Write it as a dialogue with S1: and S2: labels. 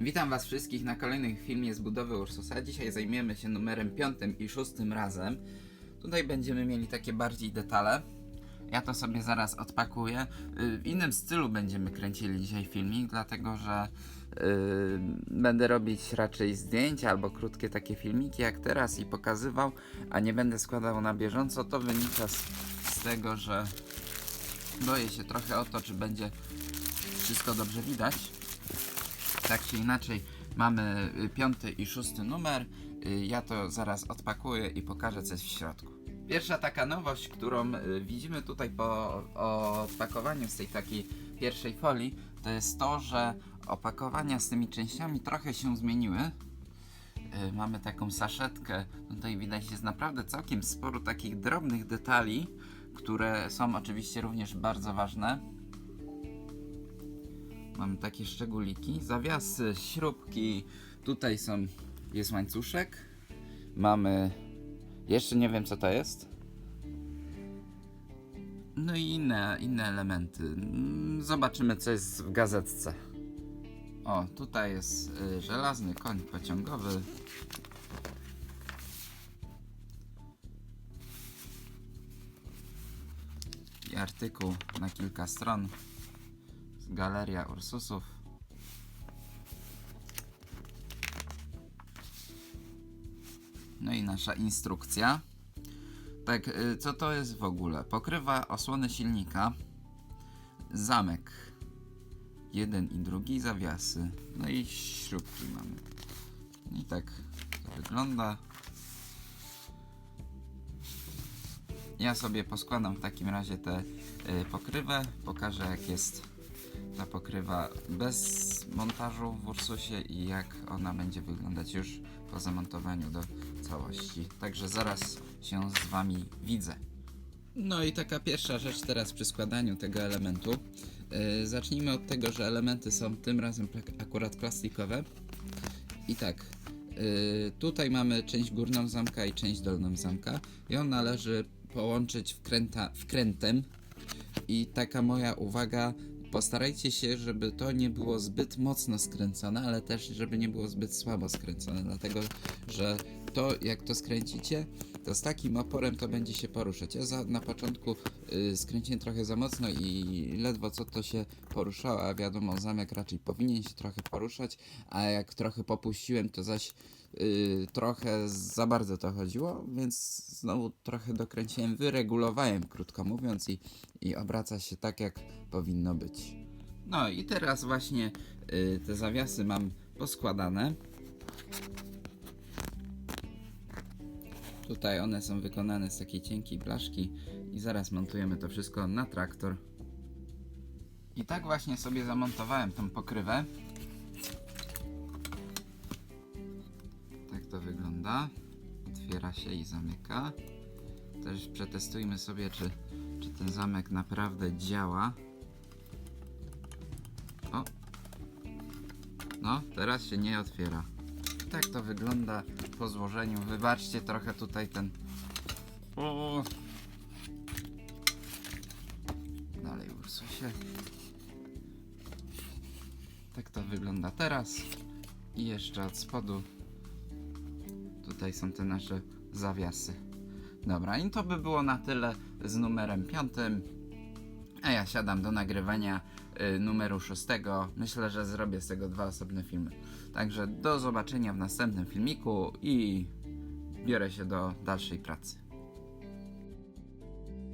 S1: Witam Was wszystkich na kolejnym filmie z budowy Ursusa. Dzisiaj zajmiemy się numerem 5 i 6 razem. Tutaj będziemy mieli takie bardziej detale. Ja to sobie zaraz odpakuję. Y, W innym stylu będziemy kręcili dzisiaj filmik, dlatego że yy, będę robić raczej zdjęcia albo krótkie takie filmiki jak teraz i pokazywał, a nie będę składał na bieżąco. To wynika z, z tego, że boję się trochę o to, czy będzie wszystko dobrze widać. Tak czy inaczej, mamy y, piąty i szósty numer. Y, Ja to zaraz odpakuję i pokażę coś w środku. Pierwsza taka nowość, którą y, widzimy tutaj po odpakowaniu z tej takiej pierwszej folii, to jest to, że opakowania z tymi częściami trochę się zmieniły. Mamy taką saszetkę. Tutaj widać jest naprawdę całkiem sporo takich drobnych detali, które są oczywiście również bardzo ważne. Mamy takie szczególiki, zawiasy, śrubki. Tutaj są, jest łańcuszek. Mamy, jeszcze nie wiem co to jest. No i inne, inne elementy. Mm, Zobaczymy co jest w gazetce. O, tutaj jest y, żelazny koń pociągowy. I artykuł na kilka stron. Galeria Ursusów. No i nasza instrukcja. Tak, y, co to jest w ogóle? Pokrywa osłony silnika, zamek, jeden i drugi, zawiasy, no i śrubki mamy. I tak to wygląda. Ja sobie poskładam w takim razie tę y, pokrywę, pokażę jak jest ta pokrywa bez montażu w Ursusie i jak ona będzie wyglądać już po zamontowaniu do całości. Także zaraz się z Wami widzę. No i taka pierwsza rzecz teraz przy składaniu tego elementu. Yy, zacznijmy od tego, że elementy są tym razem pla- akurat plastikowe. I tak, yy, tutaj mamy część górną zamka i część dolną zamka. Ją należy połączyć wkręta, wkrętem. I taka moja uwaga, postarajcie się, żeby to nie było zbyt mocno skręcone, ale też żeby nie było zbyt słabo skręcone, dlatego że to jak to skręcicie, to z takim oporem to będzie się poruszać. Ja za, na początku y, skręciłem trochę za mocno i ledwo co to się poruszało, a wiadomo, zamek raczej powinien się trochę poruszać, a jak trochę popuściłem, to zaś y, trochę za bardzo to chodziło, więc znowu trochę dokręciłem, wyregulowałem, krótko mówiąc, i, i obraca się tak, jak powinno być. No i teraz właśnie y, te zawiasy mam poskładane. Tutaj one są wykonane z takiej cienkiej blaszki i zaraz montujemy to wszystko na traktor. I tak właśnie sobie zamontowałem tą pokrywę. Tak to wygląda. Otwiera się i zamyka. Też przetestujmy sobie, czy, czy ten zamek naprawdę działa. O! No, teraz się nie otwiera. Tak to wygląda po złożeniu. Wybaczcie trochę tutaj ten. O! Dalej Ursusie. Tak to wygląda teraz. I jeszcze od spodu. Tutaj są te nasze zawiasy. Dobra, i to by było na tyle z numerem piątym. A ja siadam do nagrywania y, numeru szóstego. Myślę, że zrobię z tego dwa osobne filmy. Także do zobaczenia w następnym filmiku i biorę się do dalszej pracy.